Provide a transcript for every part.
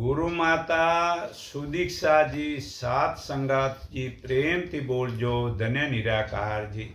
ગુરુ માતા સુદીક્ષાજી સાત સંગાતજી પ્રેમથી બોલજો, ધન્ય નિરાકારજી.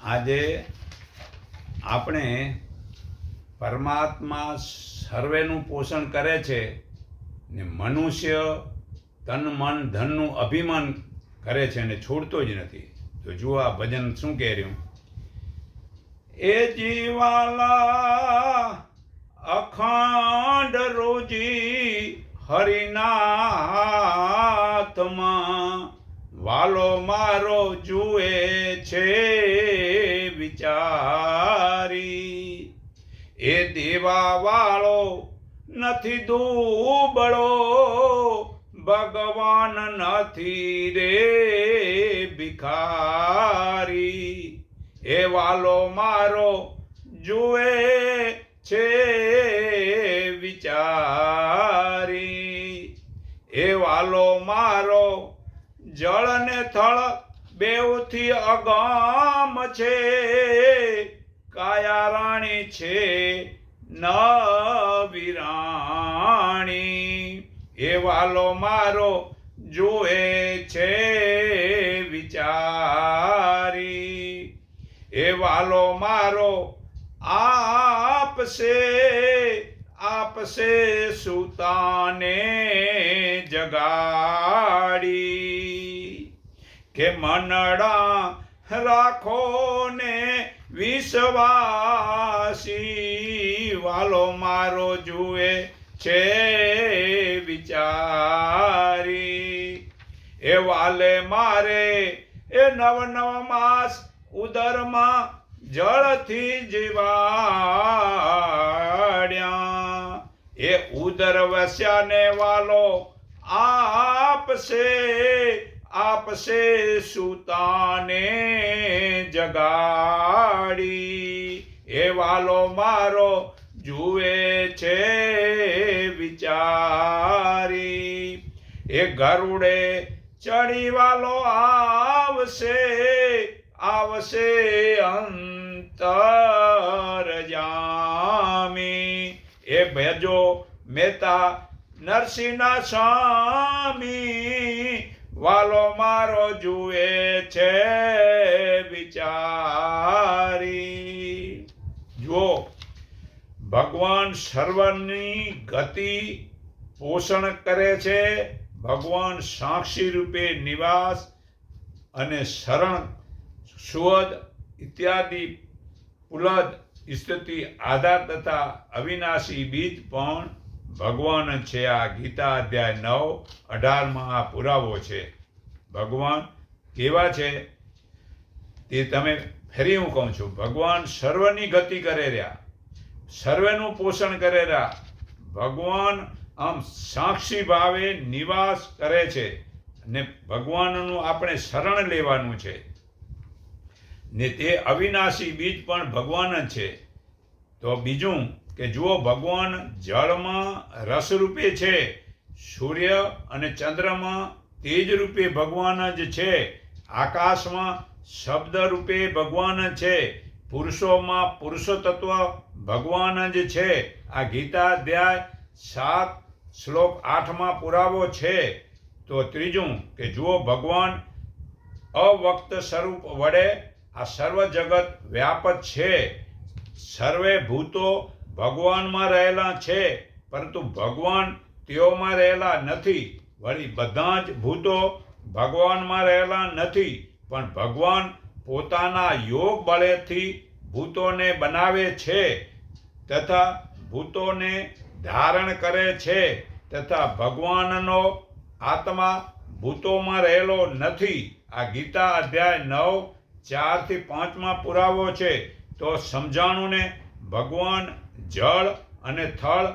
આજે આપણે પરમાત્મા સર્વેનું પોષણ કરે છે ને મનુષ્ય તન મન ધનનું અભિમાન કરે છે અને છોડતો જ નથી. તો જુઓ આ ભજન શું કહે રહ્યું? એ જીવાલા અખંડ રોજી હરિના વાલો મારો જુએ છે વિચારી. એ દેવા વાળો નથી દુબળો, ભગવાન નથી રે ભિખારી. એ વાલો મારો જુએ છે વિચારી. એ વાલો મારો જળ ને થળ બેઉથી અગમ છે. કાયા રાણી છે ન વિરાણી એ વાલો મારો જુએ છે વિચારી. એ વાલો મારો આપશે આપશે સુતાને જગાડી. કે મનડા રાખો ને વિશ્વાસી, વાલો મારો જુએ છે વિચારી. એ વાલે મારે એ નવ નવ માસ ઉદરમાં જળથી જીવાડ્યા. એ ઉદર વસ્યાને વાલો આપશે આપશે સુતાને જગાડી. એ વાલો મારો જુએ છે વિચારી. એ ગરુડે ચડી વાલો આવશે આવશે અંતર જામી. એ ભેજો મહેતા નરસિંહના સ્વામી, વાલો મારો જુએ છે વિચારી. જુઓ, ભગવાન સર્વની ગતિ પોષણ કરે છે. ભગવાન સાક્ષી રૂપે નિવાસ અને શરણ, સુવદ ઇત્યાદિ પુલદ સ્તુતિ આધાર તથા અવિનાશી બીજ પણ ભગવાન છે. આ ગીતા અધ્યાય નવ, અઢારમાં આ પુરાવો છે. ભગવાન કેવા છે તે તમે ફરી હું કહું છું. ભગવાન સર્વની ગતિ કરે રહ્યા, સર્વેનું પોષણ કરે રહ્યા. ભગવાન આમ સાક્ષી ભાવે નિવાસ કરે છે ને ભગવાનનું આપણે શરણ લેવાનું છે. ને તે અવિનાશી બીજ પણ ભગવાન જ છે. તો બીજું કે જુઓ, ભગવાન જળમાં રસ રૂપે છે. સૂર્ય અને ચંદ્રમાં તેજ રૂપે ભગવાન જ છે. આકાશમાં શબ્દ રૂપે ભગવાન છે. પુરુષોમાં પુરુષો તત્વ ભગવાન જ છે. આ ગીતા અધ્યાય સાત શ્લોક આઠમાં પુરાવો છે. તો ત્રીજું કે જુઓ, ભગવાન અવક્ત સ્વરૂપ વડે આ સર્વ જગત વ્યાપક છે. સર્વે ભૂતો ભગવાનમાં રહેલા છે, પરંતુ ભગવાન તેઓમાં રહેલા નથી. વળી બધા જ ભૂતો ભગવાનમાં રહેલા નથી, પણ ભગવાન પોતાના યોગ બળેથી ભૂતોને બનાવે છે તથા ભૂતોને ધારણ કરે છે તથા ભગવાનનો આત્મા ભૂતોમાં રહેલો નથી. આ ગીતા અધ્યાય નવ ચારથી પાંચમાં પુરાવો છે, તો સમજાણું ને ભગવાન જળ અને થળ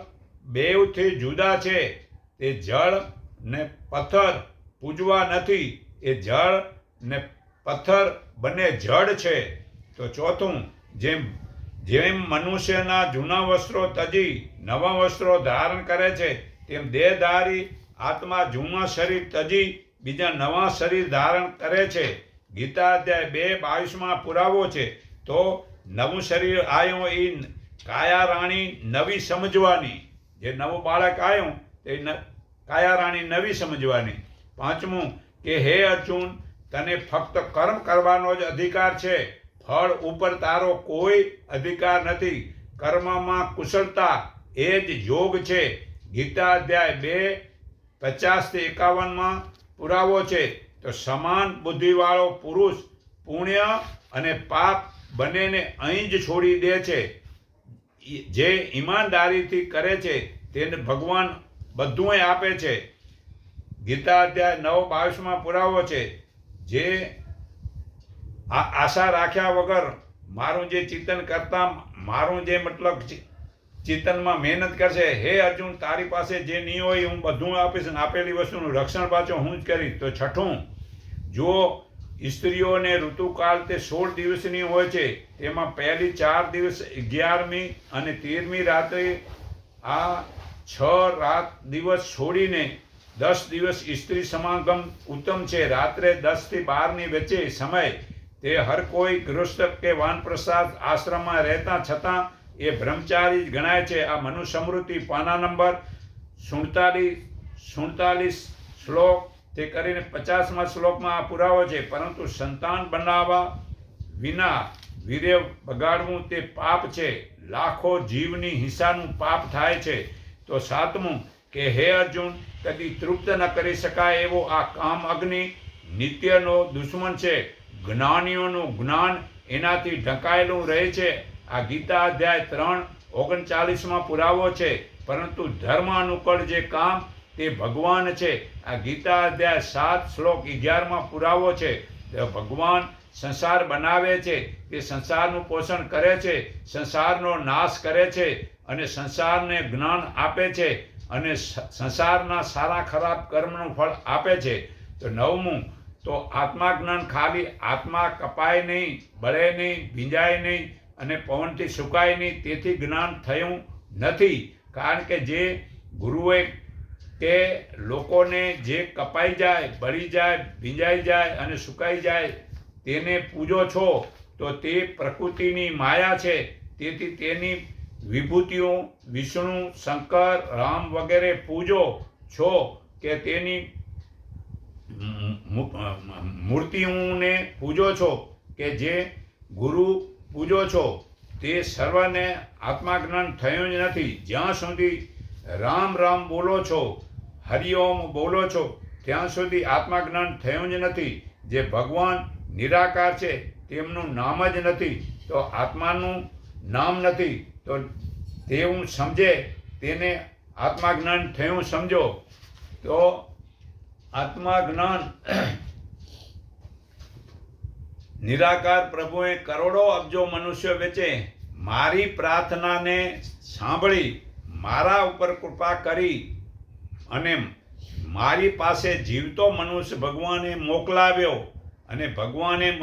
બેવથી જુદા છે. તે જળ ને પથ્થર પૂજવા નથી, એ જળ ને પથ્થર બંને જળ છે. તો ચોથું, જેમ જેમ મનુષ્યના જૂના વસ્ત્રો તજી, નવા વસ્ત્રો ધારણ કરે છે, તેમ દેહધારી આત્મા જૂના શરીર તજી, બીજા નવા શરીર ધારણ કરે છે. ગીતા અધ્યાય બે બાવીસમાં પુરાવો છે, તો નવું શરીર આવ્યું એ કાયા રાણી નવી સમજવાની. જે નવું બાળક આવ્યું તે કાયા રાણી નવી સમજવાની. પાંચમું કે હે અર્જુન, તને ફક્ત કર્મ કરવાનો જ અધિકાર છે. ફળ ઉપર તારો કોઈ અધિકાર નથી. કર્મમાં કુશળતા એ જ યોગ છે. ગીતા અધ્યાય બે પચાસથી એકાવનમાં પુરાવો છે. તો સમાન બુદ્ધિવાળો પુરુષ પુણ્ય અને પાપ બંનેને અહીં જ છોડી દે છે. જે ઈમાનદારીથી કરે છે તેને ભગવાન બધું આપે છે. ગીતા અધ્યાય નવ બાવીસમાં પુરાવો છે, જે આ આશા રાખ્યા વગર મારું જે ચિંતન કરતા મારું જે મતલબ ચિંતનમાં મહેનત કરશે, હે અર્જુન તારી પાસે જે નહીં હોય હું બધું આપીશ અને આપેલી વસ્તુનું રક્ષણ પાછો હું જ કરીશ. તો છઠ્ઠું જો સ્ત્રીઓને ઋતુકાળ તે સોળ દિવસની હોય છે, તેમાં પહેલી ચાર દિવસ અગિયારમી અને તેરમી રાત્રે આ છ રાત દિવસ છોડીને દસ દિવસ સ્ત્રી સમાગમ ઉત્તમ છે. રાત્રે દસથી બારની વચ્ચે સમય તે હર કોઈ ગૃહસ્થ કે વાનપ્રસાદ આશ્રમમાં રહેતા છતાં એ બ્રહ્મચારી ગણાય છે. આ મનુ સમૃદ્ધિ પાના નંબર સુડતાલીસ સુડતાલીસ શ્લોક તે કરીને પચાસમાં શ્લોકમાં આ પુરાવો છે, પરંતુ સંતાન બનાવવા વિના વીર્ય બગાડવું તે પાપ છે. લાખો જીવની હિંસાનું પાપ થાય છે. તો સાતમું કે, હે અર્જુન, કદી તૃપ્ત ન કરી શકાય એવો આ કામ અગ્નિ નિત્યનો દુશ્મન છે. જ્ઞાનીઓનું જ્ઞાન એનાથી ઢંકાયેલું રહે છે. આ ગીતા અધ્યાય ત્રણ ઓગણચાલીસમાં પુરાવો છે, પરંતુ ધર્મ અનુકૂળ જે કામ તે ભગવાન છે. આ ગીતા અધ્યાય સાત શ્લોક અગિયારમાં પુરાવો છે. ભગવાન સંસાર બનાવે છે. તે સંસારનું પોષણ કરે છે. સંસારનો નાશ કરે છે અને સંસારને જ્ઞાન આપે છે અને સંસારના સારા ખરાબ કર્મનું ફળ આપે છે. તો નવમું, તો આત્મા જ્ઞાન ખાલી આત્મા કપાય નહીં, બળે નહીં, ભીંજાય નહીં અને પવનથી સુકાય નહીં, તેથી જ્ઞાન થયું નથી. કારણ કે જે ગુરુએ કે લોકોને જે કપાઈ જાય, બળી જાય, ભીંજાઈ જાય અને સુકાઈ જાય, તેને પૂજો છો, તો તે પ્રકૃતિની માયા છે. તેથી તેની વિભૂતિઓ વિષ્ણુ, શંકર, રામ વગેરે પૂજો છો કે તેની મૂર્તિઓને પૂજો છો કે જે ગુરુ પૂજો છો. તે સર્વને આત્માજ્ઞાન થયું જ નથી. જ્યાં સુધી રામ રામ બોલો છો હરિઓમ બોલો છો. ત્યાં સુધી આત્માજ્ઞાન થયું જ નથી. જે ભગવાન નિરાકાર છે, તેમનું નામ જ નથી. તો આત્માનું નામ નથી. તો તેવું સમજે, તેને આત્માજ્ઞાન થયું સમજો. તો આત્માજ્ઞાન નિરાકાર પ્રભુએ કરોડો અબજો મનુષ્ય વેચે. મારી પ્રાર્થનાને સાંભળી, મારા ઉપર કૃપા કરી અને મારી પાસે જીવતો મનુષ્ય ભગવાને મોકલાવ્યો અને ભગવાને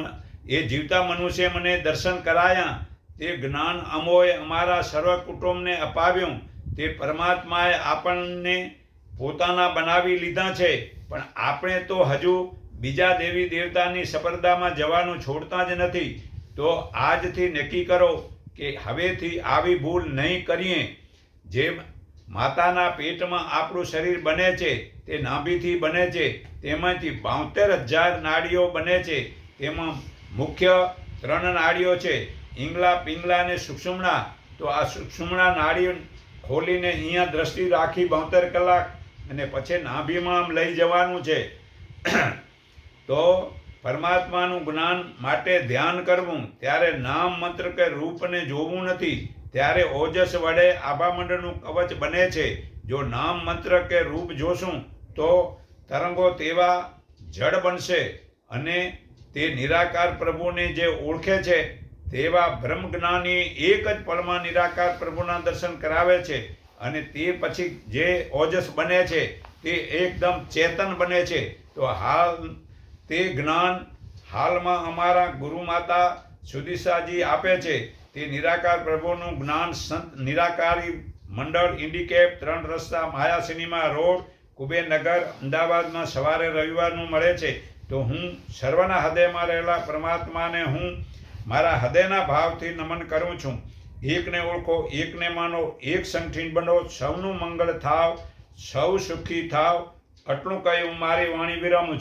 એ જીવતા મનુષ્ય મને દર્શન કરાયા. તે જ્ઞાન અમોએ અમારા સર્વ કુટુંબને અપાવ્યું. તે પરમાત્માએ આપણને પોતાના બનાવી લીધા છે. પણ આપણે તો હજુ બીજા દેવી દેવતાની સપરદામાં જવાનું છોડતા જ નથી. તો આજથી નક્કી કરો કે હવેથી આવી ભૂલ નહીં કરીએ. જેમ માતાના પેટમાં આપણું શરીર બને છે, તે નાભીથી બને છે, તેમાંથી બાંતેર હજાર નાડીઓ બને છે, તેમાં મુખ્ય ત્રણ નાડીઓ છે ઈંગલા પિંગલા અને સુક્ષુમણા તો આ સુક્ષુમણા નાડીઓ ખોલીને અહીંયા દ્રષ્ટિ રાખી બોતેર કલાક અને પછી નાભીમાં આમ લઈ જવાનું છે. તો પરમાત્માનું જ્ઞાન માટે ધ્યાન કરવું, ત્યારે નામ, મંત્ર કે રૂપને જોવું નથી. ત્યારે ઓજસ વડે આભામંડળનું કવચ બને છે. જો નામ મંત્ર કે રૂપ જોશું, તો તરંગો તેવા જડ બનશે અને તે નિરાકાર પ્રભુને જે ઓળખે છે, તેવા બ્રહ્મ જ્ઞાની એક જ પળમાં નિરાકાર પ્રભુના દર્શન કરાવે છે અને તે પછી જે ઓજસ બને છે, તે એકદમ ચેતન બને છે. તો હાલ તે જ્ઞાન હાલમાં અમારા ગુરુ માતા સુદીસાજી આપે છે. તે નિરાકાર પ્રભુનું જ્ઞાન સંત, નિરાકારી મંડળ, ઇન્ડિકેપ, ત્રણ રસ્તા, માયા સિનેમા રોડ કુબેરનગર અમદાવાદમાં સવારે રવિવારનું મળે છે. તો હું સર્વના હૃદયમાં રહેલા પરમાત્માને હું મારા હૃદયના ભાવથી નમન કરું છું. એકને ઓળખો, એકને માનો, એક સંઠીન બનો, સૌનું મંગળ થાવ, સૌ સુખી થાવ. આટલું કહી હું મારી વાણી વિરામું છું.